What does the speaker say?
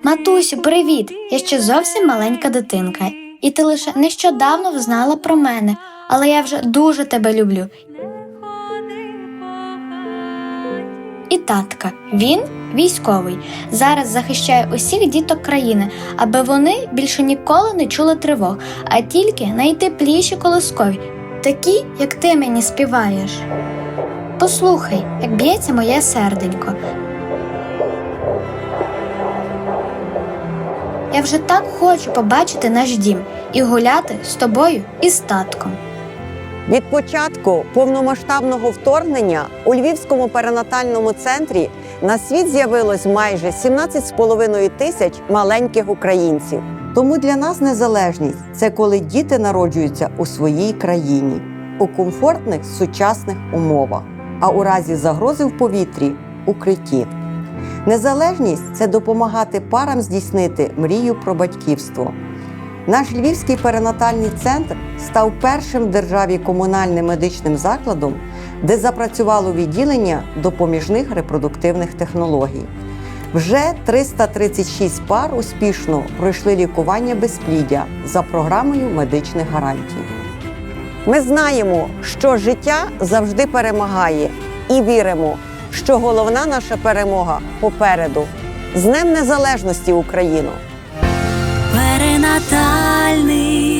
Матусю, привіт! Я ще зовсім маленька дитинка, і ти лише нещодавно взнала про мене, але я вже дуже тебе люблю. І татка, він військовий, зараз захищає усіх діток країни, аби вони більше ніколи не чули тривог, а тільки найтепліші колоскові, такі, як ти мені співаєш. Послухай, як б'ється моє серденько. Я вже так хочу побачити наш дім і гуляти з тобою і з татком. Від початку повномасштабного вторгнення у Львівському перинатальному центрі на світ з'явилось майже 17,5 тисяч маленьких українців. Тому для нас незалежність це коли діти народжуються у своїй країні, у комфортних сучасних умовах, а у разі загрози в повітрі укритті. Незалежність це допомагати парам здійснити мрію про батьківство. Наш Львівський перинатальний центр став першим в державі комунальним медичним закладом, де запрацювало відділення допоміжних репродуктивних технологій. Вже 336 пар успішно пройшли лікування безпліддя за програмою медичних гарантій. Ми знаємо, що життя завжди перемагає, і віримо, що головна наша перемога попереду. З Днем Незалежності Україну! Перинатальний